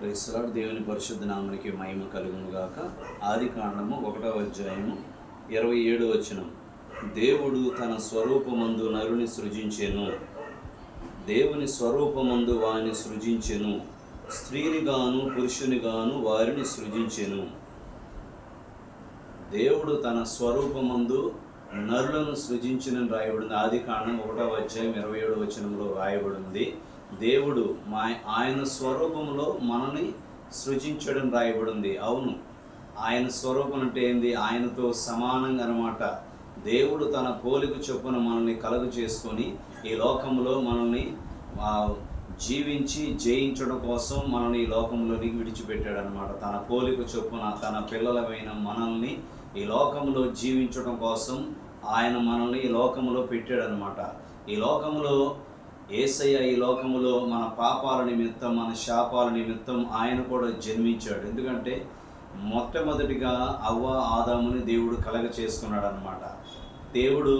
క్రైస్తలాడు దేవుని పరిశుద్ధ నామనికి మహిమ కలుగునుగాక. ఆది కాండము ఒకటవ అధ్యాయము ఇరవై ఏడు వచనం. దేవుడు తన స్వరూపమందు నరుని సృజించెను. దేవుని స్వరూపమందు వారిని సృజించెను. స్త్రీనిగాను పురుషునిగాను వారిని సృజించెను. దేవుడు తన స్వరూపమందు నరులను సృజించిన రాయబడింది. ఆది కాండం ఒకటవ అధ్యాయం ఇరవై ఏడు వచనంలో రాయబడింది. దేవుడు మా ఆయన స్వరూపంలో మనని సృజించడం రాయబడింది. అవును. ఆయన స్వరూపం అంటే ఏంది? ఆయనతో సమానంగా అనమాట దేవుడు తన పోలిక చొప్పున మనల్ని కలుగు చేసుకొని ఈ లోకంలో మనల్ని జీవించి జయించడం కోసం మనల్ని ఈ లోకంలోనికి విడిచిపెట్టాడు అనమాట తన పోలిక చొప్పున తన పిల్లలమైన మనల్ని ఈ లోకంలో జీవించడం కోసం ఆయన మనల్ని ఈ లోకంలో పెట్టాడనమాట ఈ లోకంలో ఏసయ్య ఈ లోకములో మన పాపాల నిమిత్తం మన శాపాల నిమిత్తం ఆయన కూడా జన్మించాడు. ఎందుకంటే మొట్టమొదటిగా అవ్వ ఆదాముని దేవుడు కలగ చేసుకున్నాడు అనమాట దేవుడు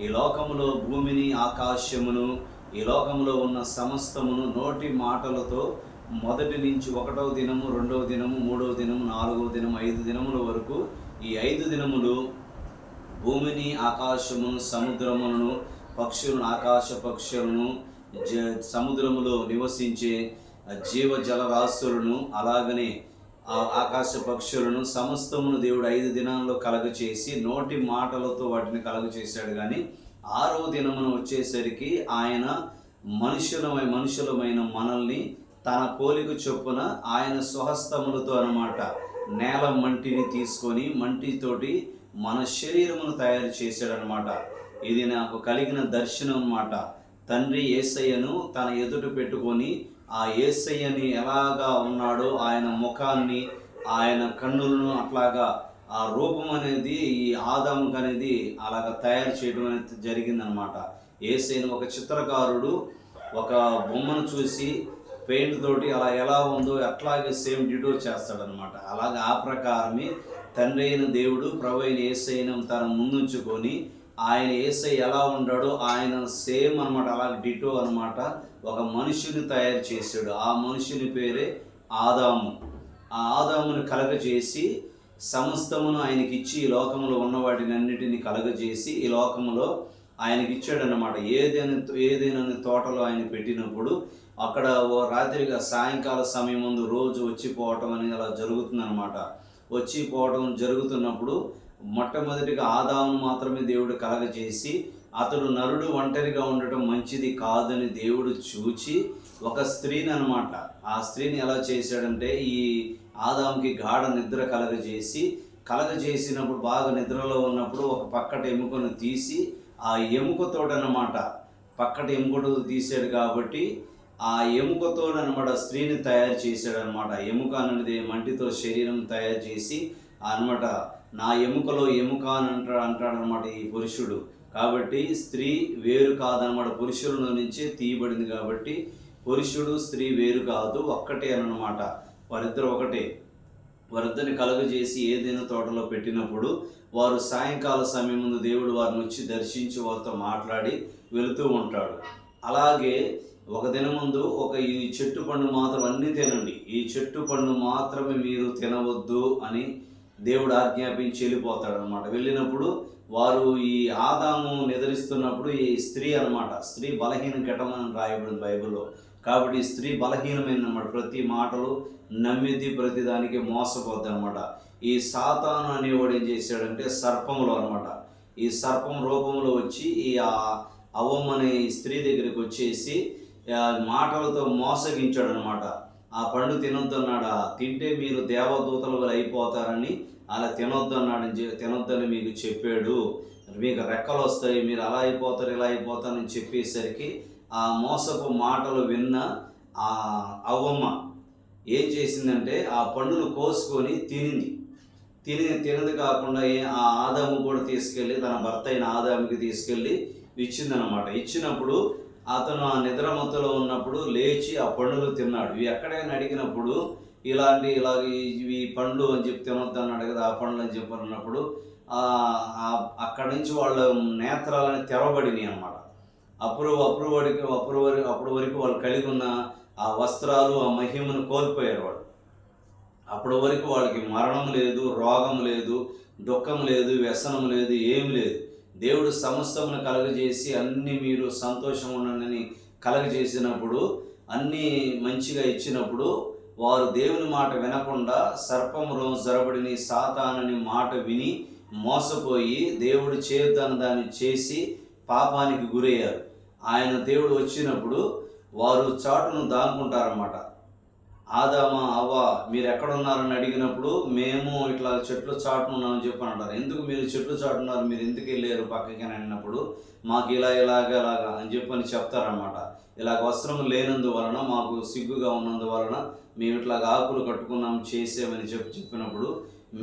ఈ లోకములో భూమిని ఆకాశమును ఈ లోకంలో ఉన్న సమస్తమును నోటి మాటలతో మొదటి నుంచి ఒకటవ దినము రెండవ దినము మూడవ దినము నాలుగవ దినము ఐదు దినముల వరకు ఈ ఐదు దినములు భూమిని ఆకాశమును సముద్రములను పక్షులను ఆకాశ పక్షులను సముద్రములో నివసించే జీవ జలరాశులను అలాగనే ఆకాశ పక్షులను సమస్తమును దేవుడు ఐదు దినాల్లో కలగ చేసి నోటి మాటలతో వాటిని కలగ చేశాడు కానీ ఆరో దినమున వచ్చేసరికి ఆయన మనుషులమై మనుషులమైన మనల్ని తన పోలిక చొప్పున ఆయన స్వహస్తములతో అనమాట నేల మంటిని తీసుకొని మంటితోటి మన శరీరమును తయారు చేశాడనమాట ఇది నాకు కలిగిన దర్శనం అన్నమాట తండ్రి ఏసయ్యను తన ఎదుట పెట్టుకొని ఆ ఏసయ్యని ఎలాగా ఉన్నాడో ఆయన ముఖాన్ని ఆయన కన్నులను అట్లాగా ఆ రూపం అనేది ఈ ఆదాముకు అనేది అలాగ తయారు చేయడం అనేది జరిగిందనమాట ఏసైన ఒక చిత్రకారుడు ఒక బొమ్మను చూసి పెయింట్ తోటి అలా ఎలా ఉందో అట్లాగే సేమ్ డిటో చేస్తాడనమాట అలాగే ఆ ప్రకారమే తండ్రి అయిన దేవుడు ప్రభు అయిన ఏసైనం తన ముందుంచుకొని ఆయన ఏసై ఎలా ఉన్నాడో ఆయన సేమ్ అనమాట అలాగే డిటో అనమాట ఒక మనుషుని తయారు చేశాడు. ఆ మనుషుని పేరే ఆదాము. ఆ ఆదాముని కలగజేసి సమస్తమును ఆయనకి ఇచ్చి ఈ లోకంలో ఉన్న వాటిని అన్నిటిని కలగజేసి ఈ లోకంలో ఆయనకి ఇచ్చాడనమాట ఏదైనా ఏదైనా తోటలో ఆయన పెట్టినప్పుడు అక్కడ ఓ రాత్రిగా సాయంకాల సమయం ముందు రోజు వచ్చిపోవటం అనేది అలా జరుగుతుందనమాట వచ్చి పోవటం జరుగుతున్నప్పుడు మొట్టమొదటిగా ఆదామును మాత్రమే దేవుడు కలగజేసి అతడు నరుడు ఒంటరిగా ఉండటం మంచిది కాదని దేవుడు చూచి ఒక స్త్రీని అనమాట ఆ స్త్రీని ఎలా చేశాడంటే ఈ ఆదాంకి గాఢ నిద్ర కలగజేసి కలగజేసినప్పుడు బాగా నిద్రలో ఉన్నప్పుడు ఒక పక్కట ఎముకను తీసి ఆ ఎముకతోటనమాట పక్కట ఎముకడు తీసాడు కాబట్టి ఆ ఎముకతో అనమాట స్త్రీని తయారు చేశాడనమాట ఎముక అనేది మంటితో శరీరం తయారు చేసి అనమాట నా ఎముకలో ఎముక అని అంటాడు అంటాడనమాట ఈ పురుషుడు. కాబట్టి స్త్రీ వేరు కాదనమాట పురుషుల నుంచే తీయబడింది కాబట్టి పురుషుడు స్త్రీ వేరు కాదు ఒక్కటే అనమాట వారిద్దరు ఒకటే. వారిద్దరిని కలుగజేసి ఏదైనా తోటలో పెట్టినప్పుడు వారు సాయంకాల సమయం ముందు దేవుడు వారిని వచ్చి దర్శించి వారితో మాట్లాడి వెళుతూ ఉంటాడు. అలాగే ఒక దినం ముందు ఒక ఈ చెట్టు పండు మాత్రం అన్నీ తినండి. ఈ చెట్టు పండు మాత్రమే మీరు తినవద్దు అని దేవుడు ఆజ్ఞాపించి వెళ్ళిపోతాడు అనమాట వెళ్ళినప్పుడు వారు ఈ ఆదాము నిద్రిస్తున్నప్పుడు ఈ స్త్రీ అన్నమాట స్త్రీ బలహీన ఘటమని రాయబడింది బైబిల్లో. కాబట్టి స్త్రీ బలహీనమైన అన్నమాట ప్రతి మాటలు నమ్మిది ప్రతి దానికి మోసపోద్ది అనమాట ఈ సాతాను అనేవాడు ఏం చేశాడంటే సర్పంలో అనమాట ఈ సర్పం రూపంలో వచ్చి ఈ ఆ అనే స్త్రీ దగ్గరికి వచ్చేసి మాటలతో మోసగించాడు అనమాట ఆ పండు తినొద్దన్నాడా తింటే మీరు దేవదూతల వల్ల అయిపోతారని అలా తినొద్దన్నాడని చె- తినొద్దని మీకు చెప్పాడు. మీకు రెక్కలు వస్తాయి మీరు అలా అయిపోతారు ఇలా అయిపోతారని చెప్పేసరికి ఆ మోసపు మాటలు విన్న ఆ అవ్వమ్మ ఏం చేసిందంటే ఆ పండును కోసుకొని తినింది. తిని తినది కాకుండా ఏ- ఆ ఆదాము కూడా తీసుకెళ్ళి తన భర్త అయిన ఆదాముకి తీసుకెళ్ళి ఇచ్చిందనమాట ఇచ్చినప్పుడు అతను ఆ నిద్రమత్తులో ఉన్నప్పుడు లేచి ఆ పండులు తిన్నాడు. ఎక్కడైనా అడిగినప్పుడు ఇలాంటి ఇలాగ ఇవి పండ్లు అని చెప్పి తినొద్దు అన్నాడు కదా ఆ పండ్లు అని చెప్పి అక్కడి నుంచి వాళ్ళ నేత్రాలని తెరవబడినాయి అనమాట అప్పుడు అప్పుడు వరకు అప్పుడు వరకు అప్పుడు వరకు వాళ్ళు కలిగి ఉన్న ఆ వస్త్రాలు ఆ మహిమను కోల్పోయారు వాళ్ళు. అప్పటి వరకు వాళ్ళకి మరణం లేదు రోగం లేదు దుఃఖం లేదు వ్యసనం లేదు ఏమి లేదు. దేవుడు సమస్తమును కలగజేసి అన్ని మీరు సంతోషం ఉండండి కలగజేసినప్పుడు అన్నీ మంచిగా ఇచ్చినప్పుడు వారు దేవుని మాట వినకుండా సర్పములో జరబడిని సాతానని మాట విని మోసపోయి దేవుడు చేయొద్దని దాన్ని చేసి పాపానికి గురయ్యారు. ఆయన దేవుడు వచ్చినప్పుడు వారు చాటును దానుకుంటారన్నమాట ఆదామా అవ్వ మీరు ఎక్కడున్నారని అడిగినప్పుడు మేము ఇట్లా చెట్లు చాటున ఉన్నామని చెప్పని అంటారు. ఎందుకు మీరు చెట్లు చాటున్నారు? మీరు ఎందుకు వెళ్ళారు పక్కకి అని అన్నప్పుడు మాకు ఇలా ఇలాగ ఇలాగా అని చెప్పని చెప్తారనమాట ఇలాగ వస్త్రం లేనందువలన మాకు సిగ్గుగా ఉన్నందువలన మేము ఇట్లా ఆకులు కట్టుకున్నాం చేసామని చెప్పి చెప్పినప్పుడు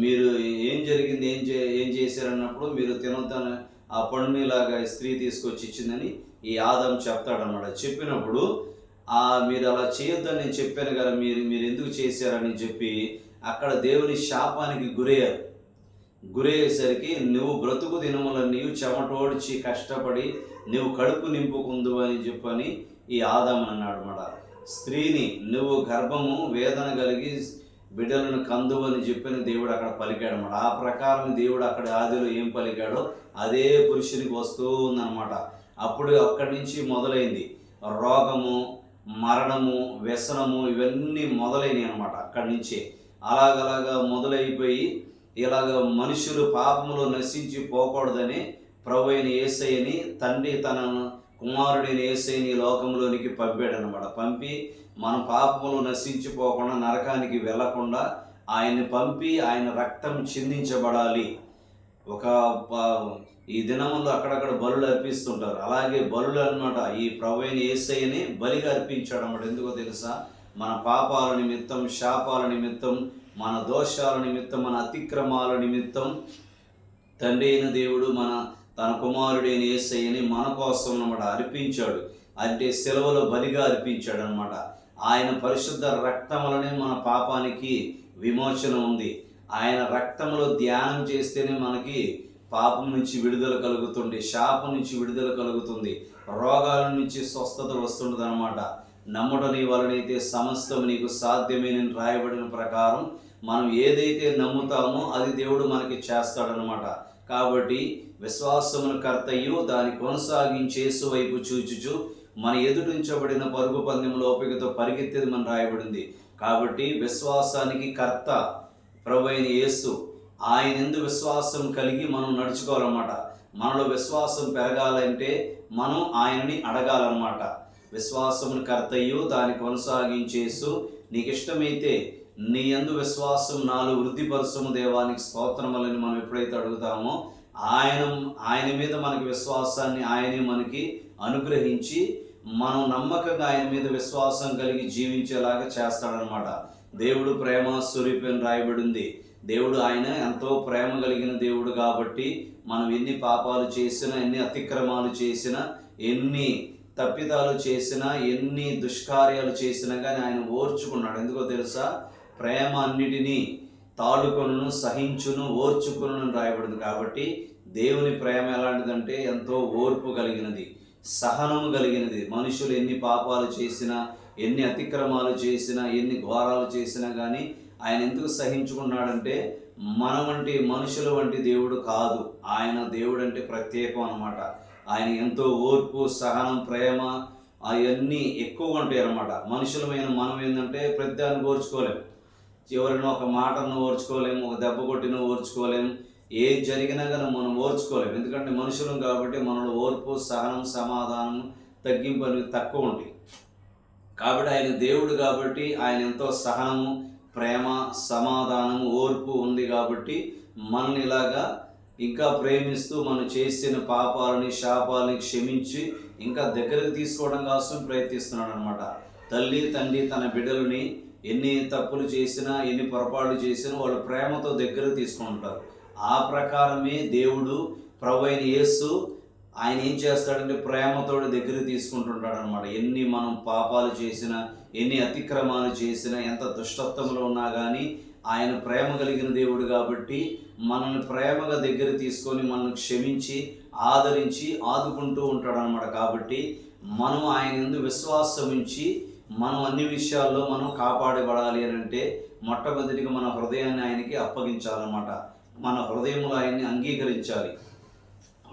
మీరు ఏం జరిగింది? ఏం చే ఏం చేశారన్నప్పుడు మీరు తినొద్దని ఆ పండుని ఇలాగా స్త్రీ తీసుకొచ్చి ఇచ్చిందని ఈ ఆదం చెప్తాడన్నమాట. చెప్పినప్పుడు మీరు అలా చేయొద్దని నేను చెప్పాను కదా మీరు మీరు ఎందుకు చేశారని చెప్పి అక్కడ దేవుని శాపానికి గురయ్యారు. గురయ్యేసరికి నువ్వు బ్రతుకు దినముల నీవు చెమటోడ్చి కష్టపడి నువ్వు కడుపు నింపుకుందు అని చెప్పని ఈ ఆదామని అన్నాడు మాట. స్త్రీని నువ్వు గర్భము వేదన కలిగి బిడ్డలను కందు అని చెప్పిన దేవుడు అక్కడ పలికాడు అనమాట ఆ ప్రకారం దేవుడు అక్కడ ఆదిలో ఏం పలికాడో అదే పురుషునికి వస్తూ ఉందన్నమాట. అప్పుడు అక్కడి నుంచి మొదలైంది. రోగము మరణము వ్యసనము ఇవన్నీ మొదలైనవి అనమాట అక్కడి నుంచే. అలాగలాగా మొదలైపోయి ఇలాగ మనుషులు పాపములో నశించి పోకూడదని ప్రభు అయిన ఏసయ్యని తండ్రి తన కుమారుడైన ఏసైని ఈ లోకంలోనికి పంపాడనమాట పంపి మన పాపములు నశించిపోకుండా నరకానికి వెళ్ళకుండా ఆయన్ని పంపి ఆయన రక్తం చిందించబడాలి. ఒక ఈ దినములో అక్కడక్కడ బలులు అర్పిస్తుంటారు. అలాగే బలులు అన్నమాట ఈ ప్రభు ఏసయ్యని బలిగా అర్పించాడు అన్నమాట. ఎందుకో తెలుసా? మన పాపాల నిమిత్తం శాపాల నిమిత్తం మన దోషాల నిమిత్తం మన అతిక్రమాల నిమిత్తం తండ్రి అయిన దేవుడు మన తన కుమారుడైన ఏసయ్యని మన కోసం అన్నమాట అర్పించాడు. అంటే సెలవులో బలిగా అర్పించాడు అనమాట ఆయన పరిశుద్ధ రక్తం వలనే మన పాపానికి విమోచన ఉంది. ఆయన రక్తంలో ధ్యానం చేస్తేనే మనకి పాపం నుంచి విడుదల కలుగుతుంది శాపం నుంచి విడుదల కలుగుతుంది రోగాల నుంచి స్వస్థత వస్తుంటుంది అనమాట నమ్ముటని వలనైతే సమస్తం నీకు సాధ్యమైన రాయబడిన ప్రకారం మనం ఏదైతే నమ్ముతామో అది దేవుడు మనకి చేస్తాడనమాట కాబట్టి విశ్వాసమును కర్తయ్యు దాన్ని కొనసాగించేసు వైపు చూచుచు మన ఎదుటించబడిన పరుగు పందెంలో ఓపికతో పరిగెత్తేది మన రాయబడింది. కాబట్టి విశ్వాసానికి కర్త ప్రభు అయిన యేసు ఆయన ఎందు విశ్వాసం కలిగి మనం నడుచుకోవాలన్నమాట? మనలో విశ్వాసం పెరగాలంటే మనం ఆయనని అడగాలన్నమాట. విశ్వాసమును కర్తయ్యు దాన్ని కొనసాగించేసు నీకు ఇష్టమైతే నీ యందు విశ్వాసం నాలో వృద్ధిపరచము దేవానికి స్తోత్రములని మనం ఎప్పుడైతే అడుగుతామో ఆయన ఆయన మీద మనకి విశ్వాసాన్ని ఆయనే మనకి అనుగ్రహించి మనం నమ్మకంగా ఆయన మీద విశ్వాసం కలిగి జీవించేలాగా చేస్తాడనమాట దేవుడు ప్రేమ స్వరూపం రాయబడింది దేవుడు ఆయన ఎంతో ప్రేమ కలిగిన దేవుడు కాబట్టి మనం ఎన్ని పాపాలు చేసినా ఎన్ని అతిక్రమాలు చేసినా ఎన్ని తప్పిదాలు చేసినా ఎన్ని దుష్కార్యాలు చేసినా కానీ ఆయన ఓర్చుకున్నాడు. ఎందుకో తెలుసా? ప్రేమ అన్నిటినీ తాళుకొను సహించును ఓర్చుకును రాయబడింది. కాబట్టి దేవుని ప్రేమ ఎలాంటిదంటే ఎంతో ఓర్పు కలిగినది సహనము కలిగినది. మనుషులు ఎన్ని పాపాలు చేసినా ఎన్ని అతిక్రమాలు చేసినా ఎన్ని ఘోరాలు చేసినా కానీ ఆయన ఎందుకు సహించుకున్నాడంటే మన వంటి మనుషుల వంటి దేవుడు కాదు. ఆయన దేవుడు అంటే ప్రత్యేకం అనమాట ఆయన ఎంతో ఓర్పు సహనం ప్రేమ అవన్నీ ఎక్కువగా ఉంటాయి అనమాట మనుషులమైన మనం ఏంటంటే ప్రతిదాన్ని ఓర్చుకోలేం. ఎవరైనా ఒక మాటను ఓర్చుకోలేము ఒక దెబ్బ కొట్టిన ఓర్చుకోలేము ఏ జరిగినా కానీ మనం ఓర్చుకోలేము ఎందుకంటే మనుషులం కాబట్టి మనలో ఓర్పు సహనం సమాధానం తగ్గింపు అనేవి తక్కువ ఉంటాయి. కాబట్టి ఆయన దేవుడు కాబట్టి ఆయన ఎంతో సహనము ప్రేమ సమాధానం ఓర్పు ఉంది కాబట్టి మనల్ని ఇలాగా ఇంకా ప్రేమిస్తూ మనం చేసిన పాపాలని శాపాలని క్షమించి ఇంకా దగ్గరకు తీసుకోవడం కోసం ప్రయత్నిస్తున్నాడు అనమాట తల్లి తండ్రి తన బిడ్డలని ఎన్ని తప్పులు చేసినా ఎన్ని పొరపాట్లు చేసినా వాళ్ళు ప్రేమతో దగ్గర తీసుకుంటారు ఆ ప్రకారమే దేవుడు ప్రభు అయిన యేసు ఆయన ఏం చేస్తాడంటే ప్రేమతోటి దగ్గర తీసుకుంటుంటాడు అనమాట ఎన్ని మనం పాపాలు చేసినా ఎన్ని అతిక్రమాలు చేసినా ఎంత దుష్టత్వంలో ఉన్నా కానీ ఆయన ప్రేమ కలిగిన దేవుడు కాబట్టి మనల్ని ప్రేమగా దగ్గర తీసుకొని మనల్ని క్షమించి ఆదరించి ఆదుకుంటూ ఉంటాడు అనమాట కాబట్టి మనం ఆయన ఎందు విశ్వాసం ఉంచి మనం అన్ని విషయాల్లో మనం కాపాడబడాలి అని అంటే మొట్టమొదటిగా మన హృదయాన్ని ఆయనకి అప్పగించాలన్నమాట. మన హృదయంలో ఆయన్ని అంగీకరించాలి.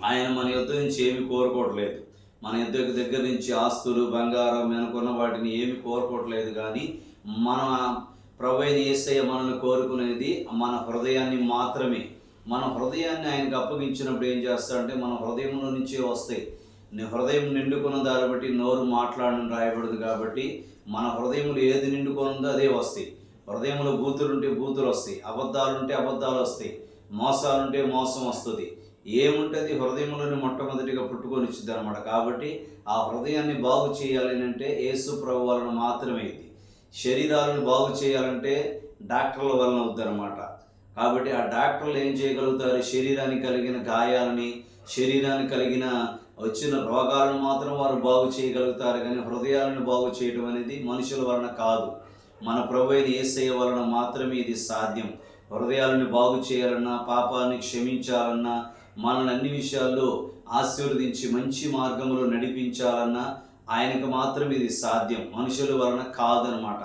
ఆయన మన యుద్ధ నుంచి ఏమి కోరుకోవట్లేదు. మన ఇద్దరికి దగ్గర నుంచి ఆస్తులు బంగారం అనుకున్న వాటిని ఏమి కోరుకోవట్లేదు కానీ మన ప్రభు ఏసయ్య మనల్ని కోరుకునేది మన హృదయాన్ని మాత్రమే. మన హృదయాన్ని ఆయనకు అప్పగించినప్పుడు ఏం చేస్తాడంటే మన హృదయంలో నుంచే వస్తాయి. నీ హృదయం నిండుకున్న దాన్ని బట్టి నోరు మాట్లాడడం రాయబడదు కాబట్టి మన హృదయంలో ఏది నిండుకున్నదో అదే వస్తాయి. హృదయంలో బూతులుంటే బూతులు వస్తాయి. అబద్ధాలుంటే అబద్ధాలు వస్తాయి. మోసాలుంటే మోసం వస్తుంది. ఏముంటుంది? హృదయంలోని మొట్టమొదటిగా పుట్టుకొని ఇచ్చింది అనమాట కాబట్టి ఆ హృదయాన్ని బాగు చేయాలని అంటే యేసు ప్రభు వలన మాత్రమే ఇది. శరీరాలను బాగు చేయాలంటే డాక్టర్ల వలన వద్దనమాట కాబట్టి ఆ డాక్టర్లు ఏం చేయగలుగుతారు? శరీరానికి కలిగిన గాయాలని శరీరానికి కలిగిన వచ్చిన రోగాలను మాత్రం వారు బాగు చేయగలుగుతారు. కానీ హృదయాలను బాగు చేయడం అనేది మనుషుల వలన కాదు. మన ప్రభు అయిన ఏసయ్య వలన మాత్రమే ఇది సాధ్యం. హృదయాలను బాగు చేయాలన్నా పాపాన్ని క్షమించాలన్నా మనల్ని అన్ని విషయాల్లో ఆశీర్వదించి మంచి మార్గంలో నడిపించాలన్నా ఆయనకు మాత్రం ఇది సాధ్యం. మనుషుల వలన కాదనమాట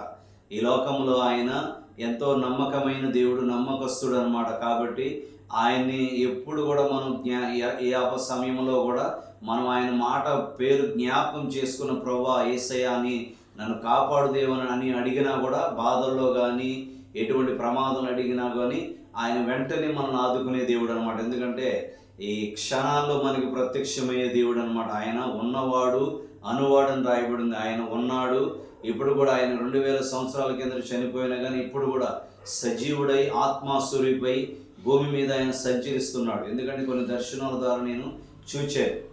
ఈ లోకంలో ఆయన ఎంతో నమ్మకమైన దేవుడు నమ్మకస్తుడు అనమాట కాబట్టి ఆయన్ని ఎప్పుడు కూడా మనం జ్ఞా ఏ- అప సమయంలో కూడా మనం ఆయన మాట పేరు జ్ఞాపకం చేసుకున్న ప్రభా ఏసయ్య అని నన్ను కాపాడుదేవని అని అడిగినా కూడా బాధల్లో కానీ ఎటువంటి ప్రమాదం అడిగినా కానీ ఆయన వెంటనే మనల్ని ఆదుకునే దేవుడు అనమాట ఎందుకంటే ఈ క్షణాల్లో మనకి ప్రత్యక్షమయ్యే దేవుడు అనమాట ఆయన ఉన్నవాడు అనువాడని రాయబడింది. ఆయన ఉన్నాడు. ఇప్పుడు కూడా ఆయన రెండు వేల సంవత్సరాల కింద చనిపోయినా కానీ ఇప్పుడు కూడా సజీవుడై ఆత్మాస్వరూపై భూమి మీద ఆయన సంచరిస్తున్నాడు. ఎందుకంటే కొన్ని దర్శనాల ద్వారా నేను చూచాను.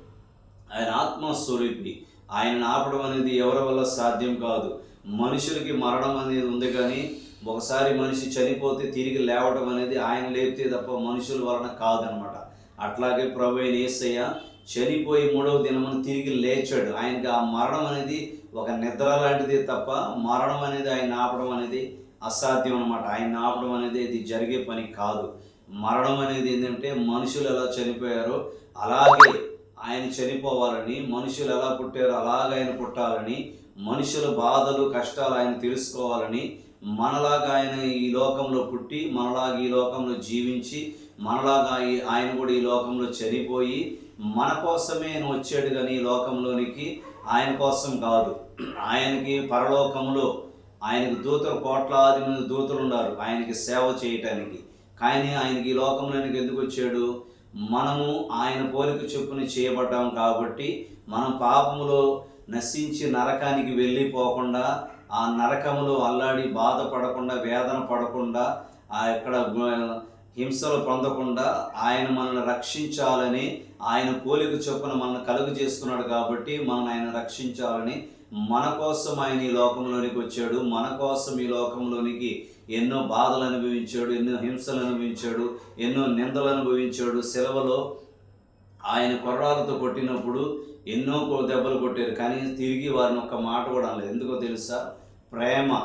ఆయన ఆత్మస్వరూపి. ఆయన ఆపడం అనేది ఎవరి వల్ల సాధ్యం కాదు. మనుషులకి మరణం అనేది ఉంది కానీ ఒకసారి మనిషి చనిపోతే తిరిగి లేవడం అనేది ఆయన లేపితే తప్ప మనుషుల వలన కాదనమాట. అట్లాగే ప్రభు అయిన ఏసయ్య చనిపోయి మూడవ దినమున తిరిగి లేచాడు. ఆయనకి ఆ మరణం అనేది ఒక నిద్ర లాంటిది తప్ప మరణం అనేది ఆయన ఆపడం అనేది అసాధ్యం అనమాట ఆయన ఆపడం అనేది ఇది జరిగే పని కాదు. మరణం అనేది ఏంటంటే మనుషులు ఎలా చనిపోయారో అలాగే ఆయన చనిపోవాలని మనుషులు ఎలా పుట్టారో అలాగ ఆయన పుట్టాలని మనుషుల బాధలు కష్టాలు ఆయన తెలుసుకోవాలని మనలాగా ఆయన ఈ లోకంలో పుట్టి మనలాగా ఈ లోకంలో జీవించి మనలాగా ఈ- ఆయన కూడా ఈ లోకంలో చనిపోయి మన కోసమే ఆయన వచ్చాడు కానీ ఈ లోకంలోనికి ఆయన కోసం కాదు. ఆయనకి పరలోకంలో ఆయనకు దూతలు కోట్లాది మంది దూతలు ఉన్నారు. ఆయనకి సేవ చేయటానికి. కానీ ఆయనకి ఈ లోకంలోనికి ఎందుకు వచ్చాడు? మనము ఆయన పోలిక చొప్పున చేయబడ్డాం కాబట్టి మనం పాపములో నశించి నరకానికి వెళ్ళిపోకుండా ఆ నరకములో అల్లాడి బాధపడకుండా వేదన పడకుండా ఆ ఇక్కడ హింసలు పొందకుండా ఆయన మనల్ని రక్షించాలని ఆయన పోలిక చొప్పున మనల్ని కలుగు చేసుకున్నాడు కాబట్టి మనం ఆయన రక్షించాలని మన కోసం ఆయన ఈ లోకంలోనికి వచ్చాడు. మన కోసం ఈ లోకంలోనికి ఎన్నో బాధలు అనుభవించాడు ఎన్నో హింసలు అనుభవించాడు ఎన్నో నిందలు అనుభవించాడు. సెలవులో ఆయన కొర్రాలతో కొట్టినప్పుడు ఎన్నో దెబ్బలు కొట్టారు. కానీ తిరిగి వారిని ఒక్క మాట కూడా అనలేదు. ఎందుకో తెలుసా? ప్రేమ.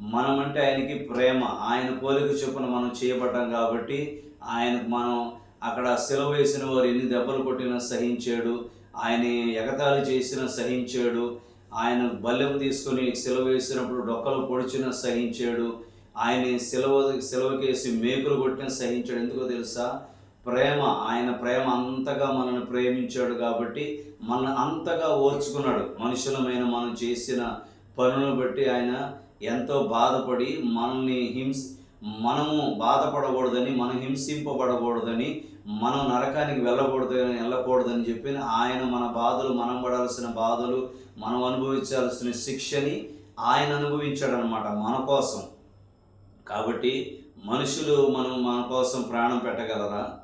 మనమంటే ఆయనకి ప్రేమ. ఆయన పోలిక చొప్పున మనం చేయబడ్డాం కాబట్టి ఆయనకు మనం అక్కడ సెలవు వేసిన వారు ఎన్ని దెబ్బలు కొట్టినా సహించాడు. ఆయన ఎగతాళి చేసినా సహించాడు. ఆయన బల్లెం తీసుకొని సెలవు వేసినప్పుడు డొక్కలు పొడిచినా సహించాడు. ఆయన సెలవు సెలవుకేసి మేకులు కొట్టిన సహించాడు. ఎందుకో తెలుసా? ప్రేమ. ఆయన ప్రేమ అంతగా మనల్ని ప్రేమించాడు కాబట్టి మనల్ని అంతగా ఓర్చుకున్నాడు. మనుషులమైన మనం చేసిన పనులను బట్టి ఆయన ఎంతో బాధపడి మనల్ని హింస మనము బాధపడకూడదని మనం హింసింపబడకూడదని మనం నరకానికి వెళ్ళకూడదని వెళ్ళకూడదని చెప్పి ఆయన మన బాధలు మనం పడాల్సిన బాధలు మనం అనుభవించాల్సిన శిక్షని ఆయన అనుభవించాడనమాట మన కోసం. కాబట్టి మనుషులు మనం మన కోసం ప్రాణం పెట్టగలరా?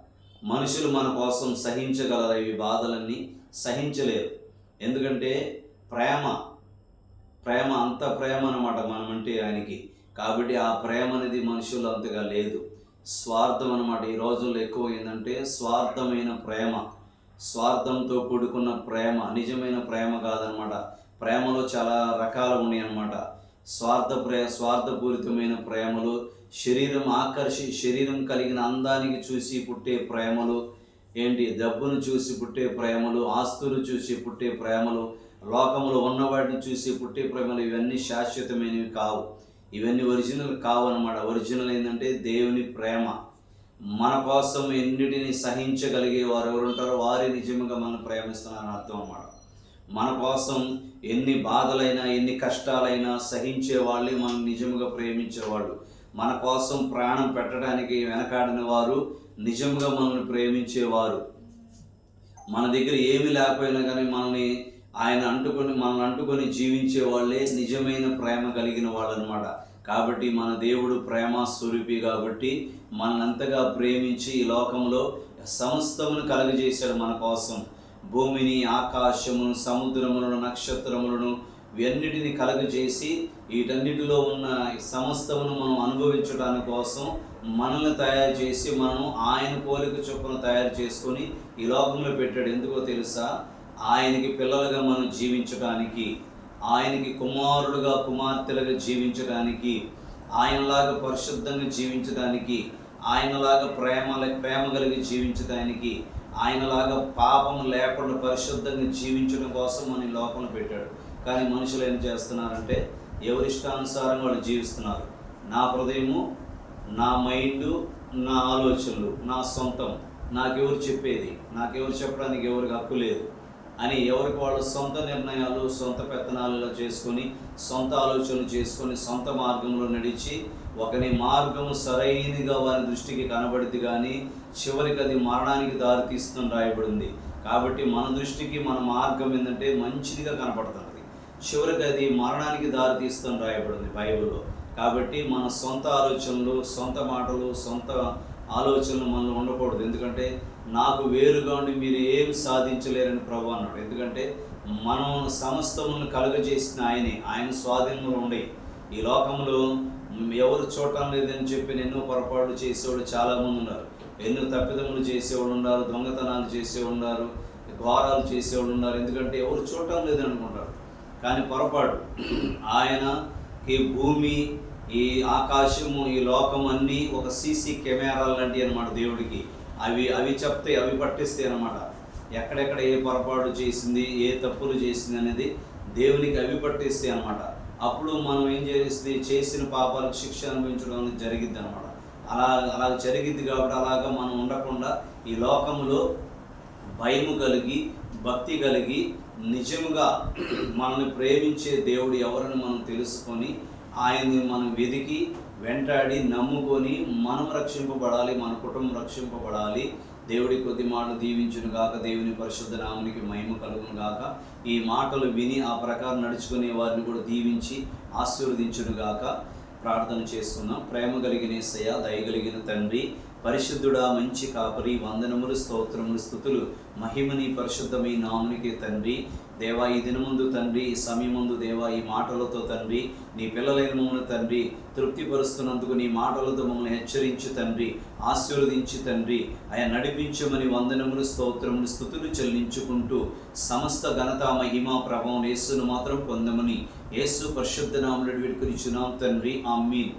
మనుషులు మన కోసం సహించగలరా? ఇవి బాధలన్నీ సహించలేరు. ఎందుకంటే ప్రేమ ప్రేమ అంత ప్రేమ అనమాట మనమంటే ఆయనకి. కాబట్టి ఆ ప్రేమ అనేది మనుషులు అంతగా లేదు. స్వార్థం అనమాట ఈ రోజుల్లో ఎక్కువ ఏంటంటే స్వార్థమైన ప్రేమ. స్వార్థంతో కూడుకున్న ప్రేమ నిజమైన ప్రేమ కాదనమాట ప్రేమలో చాలా రకాలు ఉన్నాయి అన్నమాట స్వార్థ ప్రే స్వార్థపూరితమైన ప్రేమలు శరీరం ఆకర్షి శరీరం కలిగిన అందానికి చూసి పుట్టే ప్రేమలు ఏంటి? డబ్బును చూసి పుట్టే ప్రేమలు ఆస్తులు చూసి పుట్టే ప్రేమలు లోకంలో ఉన్నవాడిని చూసి పుట్టే ప్రేమలు ఇవన్నీ శాశ్వతమైనవి కావు. ఇవన్నీ ఒరిజినల్ కావు అనమాట ఒరిజినల్ ఏంటంటే దేవుని ప్రేమ. మన కోసం ఎన్నిటిని సహించగలిగే వారు ఎవరు ఉంటారో వారి నిజంగా మనం ప్రేమిస్తున్నారని అర్థం అన్నమాట. మన కోసం ఎన్ని బాధలైనా ఎన్ని కష్టాలైనా సహించే వాళ్ళే మనం నిజంగా ప్రేమించేవాళ్ళు. మన కోసం ప్రాణం పెట్టడానికి వెనకాడిన వారు నిజంగా మనల్ని ప్రేమించేవారు. మన దగ్గర ఏమి లేకపోయినా కానీ మనల్ని ఆయన అంటుకొని మనల్ని అంటుకొని జీవించే వాళ్ళే నిజమైన ప్రేమ కలిగిన వాళ్ళనమాట. కాబట్టి మన దేవుడు ప్రేమ స్వరూపి కాబట్టి మనంతగా ప్రేమించి ఈ లోకంలో సమస్తమును కలుగజేశాడు మన కోసం. భూమిని ఆకాశమును సముద్రములను నక్షత్రములను ఇవన్నిటిని కలగజేసి వీటన్నిటిలో ఉన్న సమస్తమును మనం అనుభవించడానికి కోసం మనల్ని తయారు చేసి మనం ఆయన పోలిక చొప్పున తయారు చేసుకొని ఈ లోకంలో పెట్టాడు. ఎందుకో తెలుసా? ఆయనకి పిల్లలుగా మనం జీవించడానికి ఆయనకి కుమారుడుగా కుమార్తెలుగా జీవించడానికి ఆయనలాగా పరిశుద్ధంగా జీవించడానికి ఆయనలాగా ప్రేమ ప్రేమ కలిగి జీవించడానికి ఆయనలాగా పాపం లేకుండా పరిశుద్ధంగా జీవించడం కోసం మన ఈ లోకంలో పెట్టాడు. కానీ మనుషులు ఏం చేస్తున్నారంటే ఎవరిష్టానుసారం వాళ్ళు జీవిస్తున్నారు. నా హృదయము నా మైండ్ నా ఆలోచనలు నా సొంతం నాకెవరు చెప్పేది? నాకెవరు చెప్పడానికి ఎవరికి హక్కు లేదు? అని ఎవరికి వాళ్ళు సొంత నిర్ణయాలు సొంత పెత్తనాలలో చేసుకొని సొంత ఆలోచనలు చేసుకొని సొంత మార్గంలో నడిచి ఒకని మార్గము సరైనదిగా వారి దృష్టికి కనబడింది కానీ చివరికి అది మరణానికి దారితీస్తుందని రాయబడింది. కాబట్టి మన దృష్టికి మన మార్గం ఏంటంటే మంచిదిగా కనపడుతున్నది. చివరికి అది మరణానికి దారితీస్తుందని రాయబడింది బైబిల్లో. కాబట్టి మన సొంత ఆలోచనలు సొంత మాటలు సొంత ఆలోచనలు మనలో ఉండకూడదు. ఎందుకంటే నాకు వేరుగా ఉండి మీరు ఏమి సాధించలేరని ప్రభు అన్నాడు. ఎందుకంటే మనం సమస్తమును కలుగజేసిన ఆయనే. ఆయన స్వాధీనంలో ఉండే ఈ లోకంలో ఎవరు చూడటం లేదని చెప్పి ఎన్నో పొరపాట్లు చేసేవాడు చాలామంది ఉన్నారు. ఎన్నో తప్పిదములు చేసేవాళ్ళు ఉన్నారు దొంగతనాలు చేసేవాళ్ళు ఉన్నారు ఘోరాలు చేసేవాళ్ళు ఉన్నారు. ఎందుకంటే ఎవరు చూడటం లేదని అనుకుంటారు. కానీ పొరపాటు ఆయన ఈ భూమి ఈ ఆకాశము ఈ లోకం అన్నీ ఒక సీసీ కెమెరా లాంటివి అనమాట దేవుడికి. అవి అవి చెప్తే అవి పట్టిస్తాయి అనమాట ఎక్కడెక్కడ ఏ పొరపాటు చేసింది ఏ తప్పులు చేసింది అనేది దేవునికి అవి పట్టిస్తాయి అనమాట అప్పుడు మనం ఏం చేస్తుంది చేసిన పాపాలకు శిక్ష అనుభవించడం అనేది జరిగిద్ది అనమాట అలా అలా జరిగిద్ది కాబట్టి అలాగా మనం ఉండకుండా ఈ లోకంలో భయము కలిగి భక్తి కలిగి నిజముగా మనల్ని ప్రేమించే దేవుడు ఎవరని మనం తెలుసుకొని ఆయన్ని మనం వెతికి వెంటాడి నమ్ముకొని మనం రక్షింపబడాలి మన కుటుంబం రక్షింపబడాలి. దేవుడి కొద్ది మాటలు దీవించును గాక దేవుని పరిశుద్ధ నామునికి మహిమ కలుగును గాక. ఈ మాటలు విని ఆ ప్రకారం నడుచుకునే వారిని కూడా దీవించి ఆశీర్వదించును గాక. ప్రార్థన చేసుకుందాం ప్రేమ కలిగిన సయ దయగలిగిన తండ్రి పరిశుద్ధుడా మంచి కాపరి వందనములు స్తోత్రములు స్థుతులు మహిమని పరిశుద్ధమీ నామునికి తండ్రి. దేవా ఈ దినముందు తండ్రి ఈ సమయముందు దేవా ఈ మాటలతో తండ్రి నీ పిల్లలైన మమ్మల్ని తండ్రి తృప్తిపరుస్తున్నందుకు నీ మాటలతో మమ్మల్ని హెచ్చరించి తండ్రి ఆశీర్వదించి తండ్రి ఆయన నడిపించమని వందనములు స్తోత్రములు స్థుతులు చెల్లించుకుంటూ సమస్త ఘనత మహిమ ప్రభావం యేసును మాత్రం పొందమని యేసు పరిశుద్ధ నామములు వేడుకొని తండ్రి. ఆమీన్.